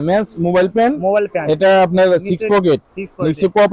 Men's mobile pant mobile pant এটা আপনার six pocket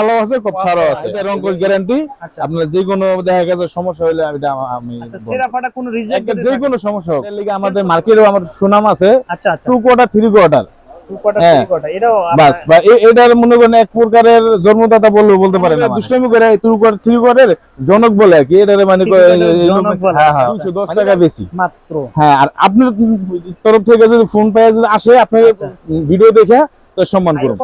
আলো আছে কপ ছাড়াও আছে। এটা গ্যারান্টি আচ্ছা। আপনার যে কোনো দেখা গেছে সমস্যা হলে আমি আমি আচ্ছা সেরা ফাটা কোনো রিজেক্ট একটা যে কোনো সমস্যা হোক। এর লিগে আমাদের মার্কেটেও আমার সুনাম আছে। আচ্ছা আচ্ছা। টু কোয়ার্টার থ্রি কোয়ার্টার হ্যাঁ। বাস বা এটার মনে করেন এক প্রকারের জন্মদাতা বললে বলতে পারেন দুষ্টামি করে টু কোয়ার্টার থ্রি কোয়ার্টার জনক বলে আর কি। এটারে মানে Three quarter জনক বলে। হ্যাঁ হ্যাঁ। দুইশো দশ টাকা বেশি। মাত্র। হ্যাঁ আর আপনার তরফ থেকে যদি ফোন পেয়ে যদি আসে আপনি আচ্ছা। ভিডিও দেখে সম্মান করুন।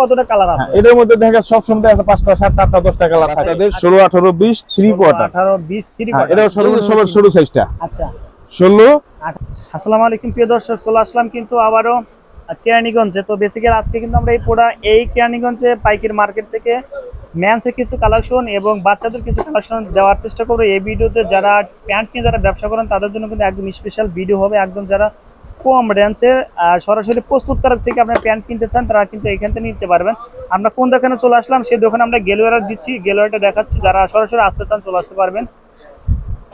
কতটা কালার আছে? এটার মধ্যে দেখা সব সময় আছে পাঁচটা সাতটা আটটা দশটা কালার থাকে। তাদের ষোলো আঠারো বিশ থ্রি কোয়ার্টার 18 20 থ্রি হ্যাঁ সর্বোচ্চ সবার ষোলো সাইজটা আচ্ছা। ষোলো। আসসালামু আলাইকুম প্রিয় দর্শক চলে আসলাম কিন্তু আবারও কেরানীগঞ্জে। তো বেসিক্যালি আজকে কিন্তু আমরা এই পোড়া এই কেরানীগঞ্জে পাইকের মার্কেট থেকে ম্যান্সের কিছু কালেকশন এবং বাচ্চাদের কিছু কালেকশন দেওয়ার চেষ্টা করব। এই ভিডিওতে যারা প্যান্ট নিয়ে যারা ব্যবসা করেন, তাদের জন্য কিন্তু একদম স্পেশাল ভিডিও হবে। একদম যারা কম রেঞ্জে সরাসরি প্রস্তুতকারক থেকে আপনার প্যান্ট কিনতে চান, তারা কিন্তু এখান থেকে নিতে পারবেন। আমরা কোন দোকানে চলে আসলাম, সেই দোকানে আমরা গেলওয়ার দিচ্ছি। গেলওয়ারটা দেখাচ্ছি, যারা সরাসরি আসতে চান চলে আসতে পারবেন।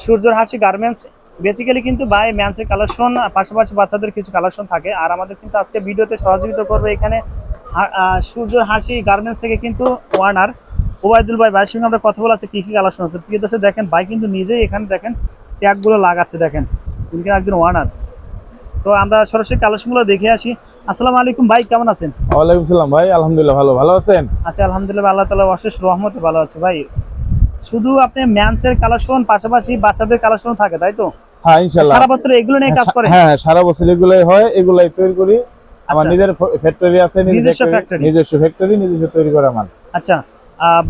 সূর্যর হাসি গার্মেন্টস বেসিক্যালি কিন্তু বাই ম্যান্সের কালেকশন পাশাপাশি বাচ্চাদের কিছু কালেকশন থাকে। আর আমাদের কিন্তু আজকে ভিডিওতে সহযোগিতা করবে এখানে সূর্যর হাসি গার্মেন্টস থেকে কিন্তু ওয়ার্নার ওবায়দুল ভাই। ভাইয়ের সঙ্গে আমরা কথা বলা আছে কী কী কালেকশন হচ্ছে প্রিয় দর্শক দেখেন ভাই কিন্তু নিজেই এখানে দেখেন ট্যাগগুলো লাগাচ্ছে দেখেন। তিনি কিন্তু একজন ওয়ার্নার তো আমরা সরাসরি কালেকশনগুলো দেখে আসি। আসসালামু আলাইকুম ভাই কেমন আছেন? ওয়ালাইকুম সালাম ভাই আলহামদুলিল্লাহ ভালো। ভালো আছেন? আছি আলহামদুলিল্লাহ আল্লাহ তালা অশেষ রহমতে ভালো আছে ভাই। শুধু আপনি ম্যান্সের কালেকশন পাশাপাশি বাচ্চাদের কালেকশন থাকে তাই তো? হ্যাঁ ইনশাল্লাহ। সারা বছর এগুলো নিয়ে কাজ করেন? হ্যাঁ সারা বছর এগুলাই হয় এগুলাই তৈরি করি। আমার আচ্ছা। নিজের ফ্যাক্টরি আছে নিজের নিজস্ব factory? নিজস্ব ফ্যাক্টরি নিজস্ব তৈরি করা মাল। আচ্ছা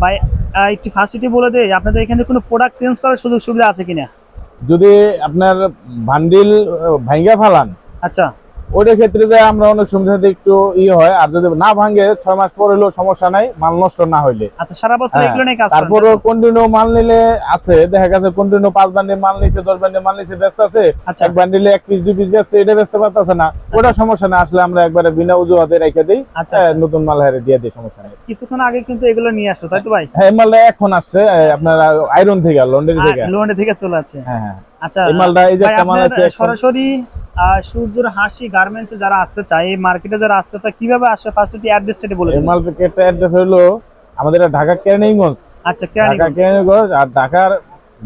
ভাই একটু ফার্স্ট এটি বলে দেই আপনাদের এখানে কোনো প্রোডাক্ট চেঞ্জ করার সুযোগ সুবিধা আছে কিনা? যদি আপনার ভান্ডিল ভাঙ্গা ফালান আচ্ছা। ওইটার ক্ষেত্রে যে আমরা অনেক সময় একটু ই হয় আর যদি না ভাঙে ছয় মাস পর হলেও সমস্যা নাই মাল নষ্ট না হইলে। আচ্ছা সারা বছর হ্যাঁ, এগুলো নিয়ে কাজ তারপরে? কন্টিনিউ মাল নিলে আছে দেখা গেছে কন্টিনিউ পাঁচ বান্ডিল মাল নিছে দশ বান্ডিল মাল নিছে ব্যস্ত আছে। আচ্ছা। এক বান্ডিলে এক পিস দুই পিস বেচছে এটা বেচতে পারতেছে না। ওটা সমস্যা না আসলে আমরা একবারে বিনা অজুহাতে রেখে দিই আচ্ছা হ্যাঁ, নতুন মাল হারে দিয়ে দিই সমস্যা নেই। কিছুক্ষণ আগে কিন্তু এগুলো নিয়ে আসলো তাই তো ভাই? হ্যাঁ মালটা এখন আসছে আপনার আয়রন থেকে লন্ডন থেকে। লোনে থেকে চলে যাচ্ছে হ্যাঁ হ্যাঁ। আচ্ছা এই মালটা এই যে একটা মাল আছে সরাসরি সূর্যর হাসি গার্মেন্টসে যারা আসতে চায় এই মার্কেটে যারা আসতে চায় কীভাবে আসবে? ফার্স্ট অ্যাড্রেসটা বলে এই মার্কেটটা অ্যাড্রেস হলো আমাদের ঢাকা কেরানীগঞ্জ। আচ্ছা কেরানীগঞ্জ। কেরানীগঞ্জ আর ঢাকার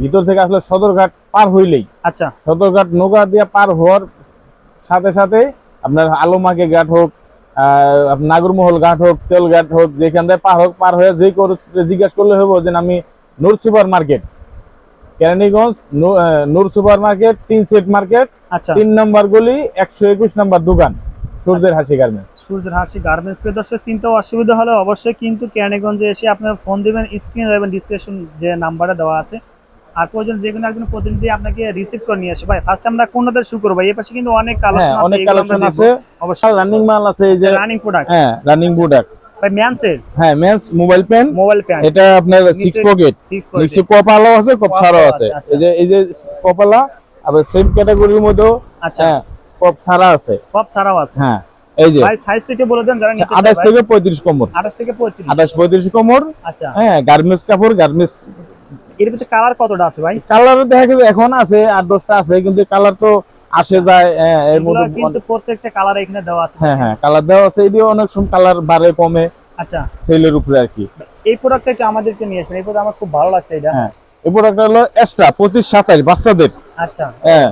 ভিতর থেকে আসলে সদরঘাট পার হইলেই। আচ্ছা। সদরঘাট নৌকা দিয়ে পার হওয়ার সাথে সাথে আপনার আলোমাকে ঘাট হোক নাগরমহল ঘাট হোক তেল ঘাট হোক যেখান থেকে পার হোক পার হয়ে যে করে জিজ্ঞাসা করলে হব যে আমি Noor super market. Keraniganj Noor super market তিন সেট মার্কেট আচ্ছা। তিন নম্বর গলি একশো একুশ নম্বর দোকান সূর্যের হাসি গার্মেন্টস সূর্যের হাসি গার্মেন্টস প্রদর্শক চিন্তা অসুবিধা হলে অবশ্যই কিন্তু কেরানীগঞ্জে এসে আপনার ফোন দিবেন স্ক্রিনে দেবেন ডিসক্রিপশন যে নাম্বারটা দেওয়া আছে। আর প্রয়োজন যে কোনো একজন প্রতিনিধি আপনাকে রিসিভ করে নিয়ে আসে। ভাই ফার্স্ট আমরা কোনটা শুরু করব? এর পাশে কিন্তু অনেক হ্যাঁ কালেকশন অনেক কালেকশন আছে। অবশ্যই। রানিং মাল আছে এই যে রানিং প্রোডাক্ট হ্যাঁ রানিং প্রোডাক্ট ভাই ম্যানসের হ্যাঁ men's mobile pant mobile pant. এটা আপনার সিক্স পকেট সিক্স নিচে কপালাও আছে কপ ছাড়াও আছে, আছে। আচ্ছা। এই যে এই যে কপালা আবার সেম ক্যাটাগরির মধ্যেও আচ্ছা। কপ ছাড়া আছে। সব সারাও আছে। হ্যাঁ এই যে। ভাই সাইজটা একটু বলে দেন যারা নিতে চায় আঠাশ ভাই। থেকে পঁয়ত্রিশ কোমর। 28 থেকে 35 আঠাশ পঁয়ত্রিশ কোমর। আচ্ছা। হ্যাঁ গার্মেন্টস কাপড় গার্মেন্টস। এর ভিতরে কালার কতটা আছে ভাই? কালার দেখা গেছে এখন আছে আট দশটা আছে কিন্তু কালার তো আসে যায় হ্যাঁ, এর মধ্যে কিন্তু প্রত্যেকটা কালার এখানে দেওয়া আছে হ্যাঁ হ্যাঁ কালার দেওয়া আছে এদিকে অনেক সময় কালার বাড়ে কমে আচ্ছা। সেলের উপরে আর কি। এই প্রোডাক্টটা একটু আমাদেরকে নিয়ে আসবেন এই প্রোডাক্ট আমার খুব ভালো লাগছে এটা। হ্যাঁ এই প্রোডাক্টটা হলো এক্সট্রা পঁচিশ সাতাশ বাচ্চাদের। আচ্ছা হ্যাঁ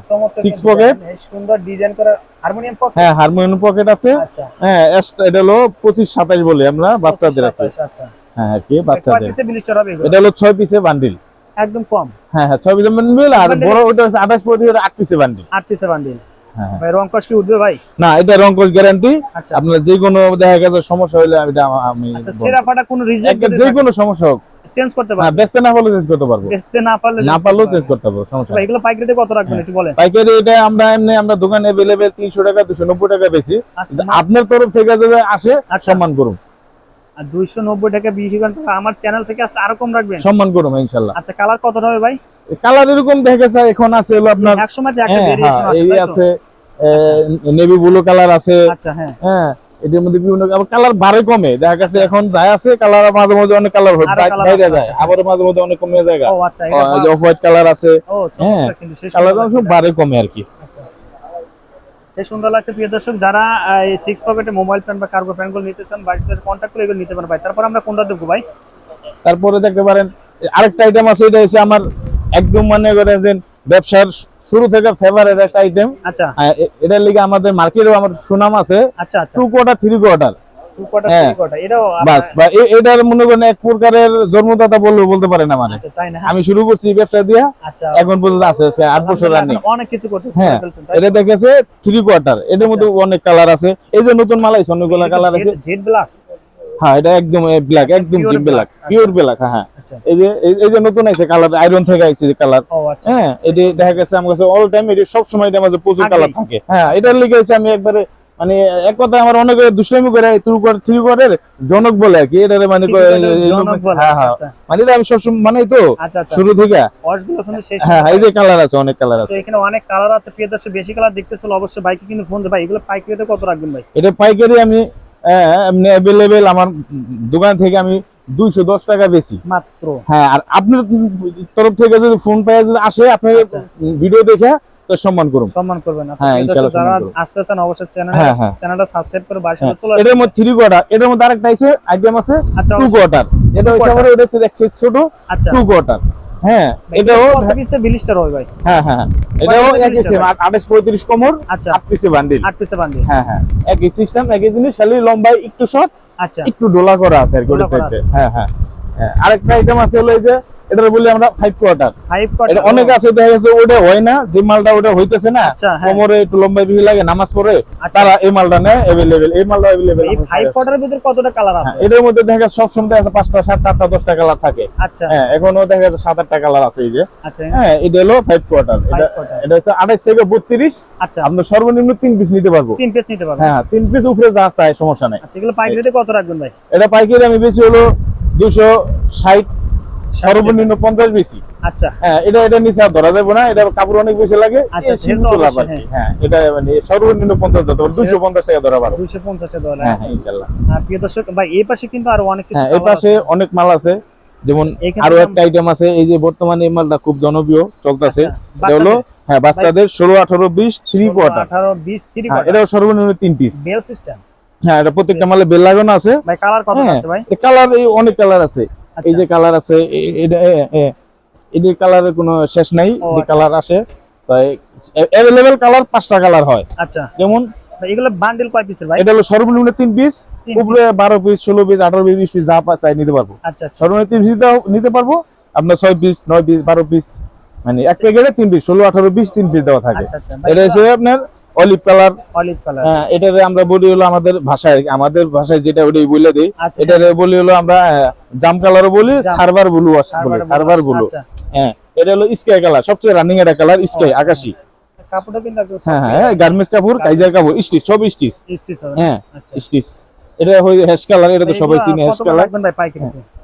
সুন্দর ডিজাইন করা হারমোনিয়াম পকেট হ্যাঁ হারমোনিয়াম পকেট আছে। আচ্ছা। হ্যাঁ এটা হলো বলি আমরা বাচ্চাদের কি। 25, আচ্ছা। হ্যাঁ আর কি বাচ্চাদের? এটা হলো পিসে বান্ডিল একদম কম। হ্যাঁ হ্যাঁ ছয় বান্ডিল আর বড় ওটা হচ্ছে আঠাশ পঁয়ত্রিশ আট বান্ডিল আট বান্ডিল হ্যাঁ হ্যাঁ। ভাই রং কস কি উঠবে ভাই? না এটা রঙ্কশ গ্যারান্টি আচ্ছা। আপনার যে কোনো দেখা গেছে সমস্যা হলে এটা আমি আচ্ছা সেরা ফাটা কোনো যে সমস্যা হোক। চেঞ্জ করতে হ্যাঁ পারবে। বেচতে না পারলে চেঞ্জ করতে পারব। বেচতে না পারলে না পারলেও চেঞ্জ করতে পারব সমস্যা আচ্ছা ভাই এগুলো পাইকারিতে কত রাখবেন। একটু বলেন? পাইকারি এটা আমরা এমনি আমরা দোকানে টাকা দুশো নব্বই টাকা বেশি। আপনার তরফ থেকে যদি আসে। সম্মান করুন। আর দুইশো নব্বই টাকা বিক্রি করেন টাকা আমার চ্যানেল থেকে আসলে আরও কম রাখবেন? সম্মান করুন ইনশাল্লাহ। আচ্ছা কালার কতটা হবে ভাই? কালার এরকম দেখা গেছে এখন আছে হলো আপনার এক সময় একটা হ্যাঁ ভেরিয়েশন হ্যাঁ আছে এই আছে নেভি ব্লু কালার আছে। আচ্ছা হ্যাঁ। হ্যাঁ এটার মধ্যে বিভিন্ন কালার বাড়ে কমে। দেখা গেছে এখন যাই আছে কালার মাঝে মাঝে অনেক কালার হয় বাইরে যায় আচ্ছা। আবার মাঝে মধ্যে অনেক কমে যায় আচ্ছা অফ হোয়াইট কালার আছে। সেই কালার সব। বাড়ে কমে আর কি। আচ্ছা সে সুন্দর লাগছে প্রিয় দর্শক যারা এই সিক্স পকেটে মোবাইল প্যান বা কার্গো প্যানগুলো নিতে চান বাড়িতে কন্ট্যাক্ট করে এগুলো নিতে পারেন ভাই। তারপর আমরা কোনটা দেখব ভাই? তারপরে দেখতে পারেন আরেকটা আইটেম আছে এটা হচ্ছে আমার একদম মনে করেন যে ব্যবসার শুরু থেকে ফেভারেট একটা আইটেম আচ্ছা। এটার লিগে আমাদের মার্কেটেও আমার সুনাম আছে। আচ্ছা আচ্ছা। টু কোয়ার্টার থ্রি কোয়ার্টার হ্যাঁ। এটার মনে করেন এক প্রকারের জন্মদাতা বলতে মানে আচ্ছা আমি শুরু করছি ব্যবসা দিয়া আচ্ছা। এখন পর্যন্ত আছে আট বছর রানিং। অনেক কিছু করতে হ্যাঁ, এটা দেখেছে থ্রি কোয়ার্টার এটার মধ্যে অনেক কালার আছে। এই যে নতুন মাল আছে অনেকগুলো কালার আছে। জেড ব্ল্যাক হ্যাঁ এটা একদম ব্ল্যাক একদম ডিপ ব্ল্যাক পিওর ব্ল্যাক হ্যাঁ আচ্ছা। এই যে এই- যে নতুন আছে কালার আয়রন থেকে আইছে কালার আচ্ছা। হ্যাঁ এটি দেখা গেছে আমার কাছে অল টাইম এটি সব সময় এটা আমাদের প্রচুর কালার থাকে। হ্যাঁ এটার লিগে আমি একবারে মানে এক কথা আমার অনেকে দুষ্টামি করে থ্রি কোয়ার্টার জনক বলে আর কি। এটারে মানে হ্যাঁ হ্যাঁ। আচ্ছা মানে এটা আমি সবসময় মানে তো আচ্ছা আচ্ছা। শুরু থেকে। হ্যাঁ এই যে কালার আছে অনেক কালার আছে। এখানে অনেক কালার আছে। প্রিয় দর্শক বেশি কালার দেখতেছিল অবশ্যই। বাইকে কিন্তু ফোন ভাই এগুলো পাইকারিতে কত রাখবেন ভাই? এটা পাইকারি আমি এমনি অ্যাভেলেবেল আমার দোকান থেকে আমি দুইশো দশ টাকা বেশি। মাত্র। হ্যাঁ আর আপনার তরফ থেকে যদি ফোন পেয়ে যদি আসে আপনি আচ্ছা। ভিডিও দেখে তো সম্মান করুন। সম্মান করবেন। আচ্ছা, হ্যাঁ, ইনশাআল্লাহ যারা আসতে চান অবশ্যই চ্যানেল হ্যাঁ, হ্যাঁ। চ্যানেলটা সাবস্ক্রাইব করে হ্যাঁ, চলে এটার মধ্যে থ্রি কোয়ার্টার এটার মধ্যে আরেকটা আছে আইটেম আছে আচ্ছা টু কোয়ার্টার এটা হচ্ছে। আবার এটা হচ্ছে এক ছোট আচ্ছা। টু কোয়ার্টার হ্যাঁ এটাও পিসে বিলিস্টার হয় ভাই। হ্যাঁ হ্যাঁ এটাও piece একই সেম কোমর আচ্ছা। আট পিসে বান্ডিল আট পিসে বান্ডি হ্যাঁ হ্যাঁ একই সিস্টেম একই জিনিস খালি লম্বায় একটু শর্ট আচ্ছা। একটু ডোলা করা আছে আর কি হ্যাঁ হ্যাঁ হ্যাঁ, আরেকটা আইটেম আছে হলো এই যে এটা বলি আমরা ফাইভ কোয়ার্টার ফাইভ এটা অনেক আছে দেখা গেছে ওটা হয় না যে মালটা ওটা হইতেছে না আচ্ছা হ্যাঁ। কোমরে একটু লম্বা লাগে নামাজ পড়ে আচ্ছা। তারা এই মালটা নেয় এই মালটা এই ফাইভ কোয়ার্টারের ভিতরে কতটা কালার আছে? এটার মধ্যে দেখা যাচ্ছে সব সময় যাচ্ছে পাঁচটা সাতটা আটটা দশটা কালার থাকে। আচ্ছা। হ্যাঁ এখনও দেখা যাচ্ছে সাত আটটা কালার আছে এই যে। আচ্ছা। হ্যাঁ এটা হলো ফাইভ কোয়ার্টার এটা এটা হচ্ছে আঠাইশ থেকে বত্রিশ। আচ্ছা। আপনার সর্বনিম্ন তিন পিস নিতে পারব। তিন পিস নিতে পারবেন হ্যাঁ তিন পিস উপরে যা চাই সমস্যা নাই। আচ্ছা এগুলো পাইকারিতে কত রাখবেন ভাই? এটা পাইকারি আমি বেশি হলো দুশো ষাট সর্বনিম্ন পঞ্চাশ বেশি। আচ্ছা। হ্যাঁ এটা এটা নিচে ধরা যাবে না এটা কাপড় অনেক বেশি লাগে আচ্ছা, কি। হ্যাঁ। এটা মানে সর্বনিম্ন পঞ্চাশ ধরতে পারব দুশো পঞ্চাশ টাকা ধরা পারব দুইশো পঞ্চাশে দেওয়া হ্যাঁ হ্যাঁ ইনশাল্লাহ। প্রিয় দর্শক ভাই এই পাশে কিন্তু আরও অনেক হ্যাঁ এই পাশে অনেক মাল আছে। যেমন আরও একটা আইটেম আছে এই যে বর্তমানে এই মালটা খুব জনপ্রিয় চলতেছে। আচ্ছা, এটা হলো বাচ্চাদের? হ্যাঁ বাচ্চাদের ষোলো আঠারো বিশ থ্রি 16, কোয়ার্টার 18, 20, three হ্যাঁ quarter। এটাও সর্বনিম্ন তিন পিস বেল সিস্টেম হ্যাঁ এটা প্রত্যেকটা মালে বেল লাগানো আছে। ভাই কালার কত হ্যাঁ আছে ভাই? কালার এই অনেক কালার আছে। এই আচ্ছা, যে কালার আছে এটা এটির কালারের কোনো শেষ নাই আচ্ছা। কালার আসে। তাই অ্যাভেলেবেল কালার পাঁচটা কালার হয়। আচ্ছা। যেমন এগুলো বান্ডেল কয় পিসের ভাই? এটা হলো সর্বনিম্ন তিন পিস উপরে বারো পিস ষোলো পিস আঠারো পিস বিশ পিস যা চাই নিতে পারব। আচ্ছা আচ্ছা। সর্বনিম্ন তিন পিস নিতে পারব। আপনার ছয় পিস নয় পিস বারো পিস মানে এক প্যাকেটে তিন পিস ষোলো আঠারো বিশ তিন পিস দেওয়া থাকে। আচ্ছা আচ্ছা। এটা হচ্ছে আপনার অলিভ কালার অলিভ কালার এটারে আমরা বলি হলো আমাদের ভাষায় আমাদের ভাষায় যেটা ওটাই বলে দিই। আচ্ছা। এটারে বলি হলো আমরা জাম কালারও বলি সার্ভার ব্লু বলি সার্ভার ব্লু আচ্ছা। হ্যাঁ এটা হলো স্কাই কালার সবচেয়ে রানিং এটা কালার স্কাই। আকাশি। কাপড়টা কিন্তু হ্যাঁ হ্যাঁ গার্মেন্টস কাপড় কাইজার কাপড় স্টিচ সব স্টিচ। স্টিচ হ্যাঁ আচ্ছা। স্টিচ। এটা হই হ্যাশ কালার এটা তো সবাই চিনে হ্যাশ কালার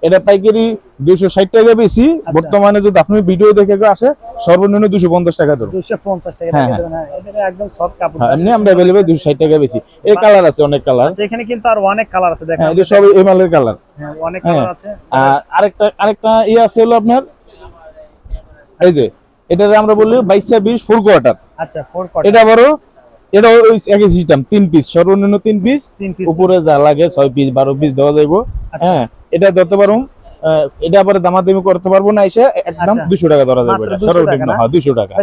এটা পাইকারি দুইশো ষাট টাকা বেশি। আচ্ছা। বর্তমানে যদি আপনি ভিডিও দেখে আসে সর্বনিম্ন দুশো পঞ্চাশ টাকা ধরুন। দুশো পঞ্চাশ টাকা হ্যাঁ, দেবেন, হ্যাঁ, এটা একদম সফট কাপড়। হ্যাঁ এমনি আমরা দুশো ষাট টাকা বেশি। এই কালার আছে অনেক কালার আচ্ছা এখানে কিন্তু আর অনেক কালার আছে দেখেন। হ্যাঁ এটা সব এই মালের কালার হ্যাঁ, অনেক হ্যাঁ। কালার আছে। আর আরেকটা আরেকটা ইয়ে আছে হলো আপনার। এই যে এটা আমরা বলি বাইশে বিশ ফোর কোয়ার্টার আচ্ছা ফোর কট এটা বড় এটা ওই একই সিস্টেম তিন পিস সর্বনিম্ন তিন পিস উপরে যা লাগে ছয় পিস বারো পিস দেওয়া যাইব। আচ্ছা। হ্যাঁ এটা ধরতে পারব এটা আবার দামাদামি করতে পারব না এসে একদম আচ্ছা। দুশো টাকা ধরা যাবে মাত্র এটা 200 টাকা সর্বনিম্ন হ্যাঁ দুশো টাকা।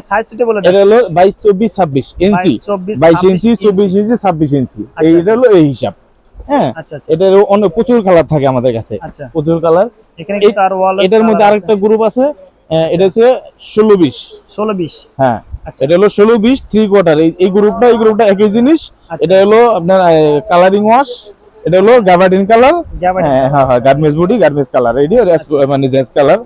এটা হলো বাইশ চব্বিশ ছাব্বিশ ইঞ্চি বাইশ ইঞ্চি চব্বিশ ইঞ্চি ছাব্বিশ ইঞ্চি আচ্ছা, এইটা হলো এই হিসাব। হ্যাঁ এটার অনেক প্রচুর কালার থাকে আমাদের কাছে। প্রচুর কালার এটার মধ্যে আরেকটা গ্রুপ আছে এটা হচ্ছে ষোলো বিশ। ষোলো বিশ। হ্যাঁ। এটা হলো ষোলো বিশ থ্রি কোয়ার্টার এই গ্রুপটা এই গ্রুপটা একই জিনিস। আচ্ছা। এটা হলো আপনার কালারিং ওয়াশ এটা হলো গাভার্ডিন কালার হ্যাঁ হ্যাঁ হ্যাঁ গার্মেন্টস বডি গার্মেন্টস কালার এই মানে জেন্টস কালার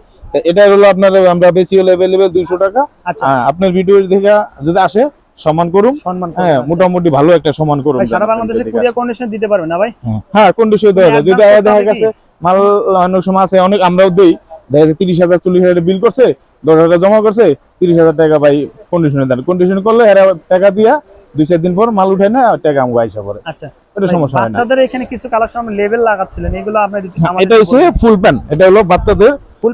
এটা হলো আপনার আমরা বেশি হলো অ্যাভেলেবেল দুইশো টাকা। আচ্ছা। হ্যাঁ, আপনার ভিডিও দেখে যদি আসে সম্মান করুন, হ্যাঁ আচ্ছা। মোটামুটি ভালো একটা সম্মান করুন। ভাই সারা বাংলাদেশে কুরিয়ার কন্ডিশন দিতে পারবেন না ভাই? হ্যাঁ কন্ডিশন দেওয়া যায় যদি দেখা গেছে মাল অনেক সময় আছে অনেক আমরাও দেই। দেখা যাচ্ছে তিরিশ হাজার চল্লিশ হাজার বিল করছে দশ হাজার জমা করছে তিরিশ হাজার টাকা ভাই কন্ডিশনে দেন। কন্ডিশন করলে এরা টাকা দিয়া দুই চার দিন পর মাল উঠে না টাকা আমাকে আইসা পরে আচ্ছা। এটা সমস্যা হয় না। বাচ্চাদের এখানে কিছু কালার লেভেল লাগাচ্ছিলেন এগুলো আপনি হ্যাঁ, এটা হচ্ছে ফুল প্যান্ট এটা হলো বাচ্চাদের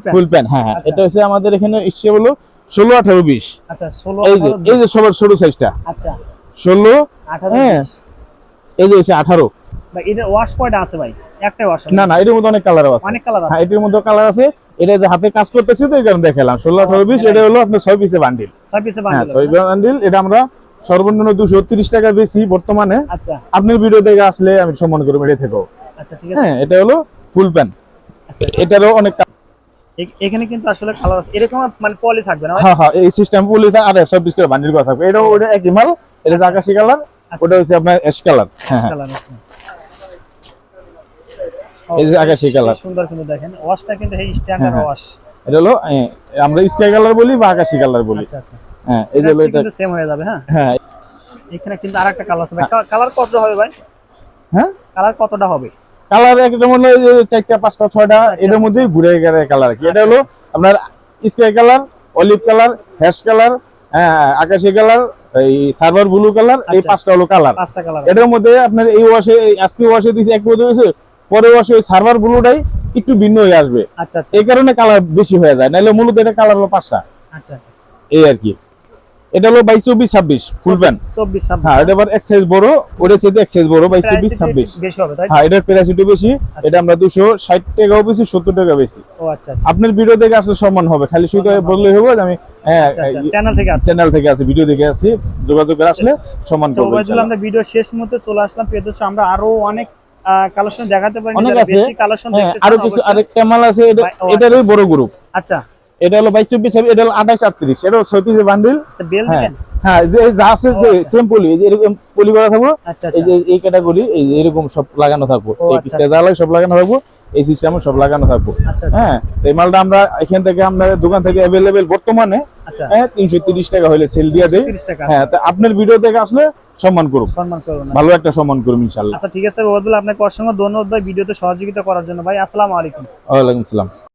ফুল প্যান্ট হ্যাঁ হ্যাঁ। আচ্ছা। এটা হচ্ছে আমাদের এখানে ইচ্ছে হলো ষোলো আঠারো বিশ। আচ্ছা ষোলো এই যে এই যে সবার ছোট সাইজটা আচ্ছা। ষোলো আঠারো হ্যাঁ। এই যে হচ্ছে আঠারো। এটার ওয়াশ কয়টা আছে ভাই? একটাই ওয়াশ না না এটার মধ্যে অনেক কালার আছে। অনেক কালার আছে। হ্যাঁ এটার মধ্যে কালার আছে। এটা যে হাতে কাজ করতেছি তো এই কারণে দেখালাম। ষোলো আঠারো বিশ এটা হলো আপনার ছয় পিসে বান্ডিল ছয় পিসে হ্যাঁ বান্ডিল ছয় বান্ডিল এটা আমরা সর্বনিম্ন দুশো তিরিশ টাকা বেশি বর্তমানে। আচ্ছা। আপনার ভিডিও দেখে আসলে আমি সম্মান করব এটা থেকেও আচ্ছা হ্যাঁ এটা হলো ফুল প্যান্ট আচ্ছা। এটারও অনেক এখানে কিন্তু আসলে কালার আছে। এরকম মানে পলি থাকবে না? হ্যাঁ হ্যাঁ এই সিস্টেম ফুল আর পিস করে বান্ডিল করা থাকবে। এটাও ওটা একই মাল এটা হচ্ছে আকাশি কালার ওটা হচ্ছে আপনার অ্যাশ কালার হ্যাঁ হ্যাঁ। এই যে আকাশি কালার। সুন্দর কিন্তু দেখেন। ওয়াশটা কিন্তু এই স্ট্যান্ডার্ড হ্যাঁ, হ্যাঁ। ওয়াশ এটা হলো আমরা স্কাই কালার বলি বা আকাশি কালার বলি। আচ্ছা আচ্ছা। হ্যাঁ এই যে হলো এটা সেম হয়ে যাবে হ্যাঁ? হ্যাঁ। এখানে কিন্তু আরেকটা কালার আছে। কালার কতটা হবে ভাই? হ্যাঁ? কালার কতটা হবে? কালার একটা মনে হয় চারটা পাঁচটা ছয়টা এটার মধ্যেই ঘুরে গেলে কালার কি? এটা হলো আপনার sky colour olive colour ash colour হ্যাঁ আকাশি কালার এই সার্ভার ব্লু কালার এই আচ্ছা। পাঁচটা হলো কালার পাঁচটা কালার এটার মধ্যে আপনার এই ওয়াশে আজকে ওয়াশে দিয়েছে এক মধ্যে হয়েছে পরে ওয়াশে ওই সার্ভার ব্লুটাই একটু ভিন্ন হয়ে আসবে। আচ্ছা আচ্ছা। এই কারণে কালার বেশি হয়ে যায় নাহলে মূলত এটা কালার হলো পাঁচটা। আচ্ছা আচ্ছা। এই আর কি। এটা হলো বাইশ চব্বিশ ছাব্বিশ ফুল প্যান্ট চব্বিশ হ্যাঁ এটা আবার এক সাইজ বড় ওটা সাইজ এক সাইজ বড় বাইশ চব্বিশ ছাব্বিশ? হ্যাঁ এটার প্রাইস একটু বেশি। এটা আমরা দুশো ষাট টাকাও বেশি সত্তর টাকা বেশি। আপনার ভিডিও দেখে আসলে সম্মান হবে খালি শুধু। বললেই হবে আমি হ্যাঁ চ্যানেল থেকে আছে চ্যানেল থেকে আছি ভিডিও দেখে আছি যোগাযোগ করে আসলে সম্মান করব আমরা ভিডিও শেষ মুহূর্তে চলে আসলাম। প্রিয় আমরা আরও অনেক কালেকশন দেখাতে পারেন অনেক আছে। বেশি কালেকশন হ্যাঁ আরও কিছু আরেকটা মাল আছে এটা আচ্ছা। এটারই বড় গ্রুপ আচ্ছা। এটা হলো বাইশ চব্বিশ এটা হলো আঠাশ আটত্রিশ। এটা হলো ছয় পিসের বান্ডিল আচ্ছা বেল হ্যাঁ। দিবেন হ্যাঁ যে যা আছে যে আচ্ছা। সেম পলি এই যে এরকম পলি করা থাকব আচ্ছা এই আচ্ছা। যে এই ক্যাটাগরি এই এরকম সব লাগানো থাকব। এই আচ্ছা, পিসটা যা লাগে সব লাগানো থাকব। এই সিস্টেমে সব লাগানো থাকব। আচ্ছা আচ্ছা। হ্যাঁ এই মালটা আমরা এখান থেকে আমরা দোকান থেকে অ্যাভেলেবেল বর্তমানে আচ্ছা। হ্যাঁ তিনশো তিরিশ টাকা হলে সেল দিয়ে দেয় হ্যাঁ তা আপনার ভিডিও থেকে আসলে সম্মান করুন সম্মান করুন ভালো একটা সম্মান করুন ইনশাল্লাহ আচ্ছা ঠিক আছে ওবায়দুল্লাহ আপনাকে অসংখ্য ধন্যবাদ ভাই ভিডিওতে সহযোগিতা করার জন্য। ভাই আসসালামু আলাইকুম। ওয়ালাইকুম আসসালাম।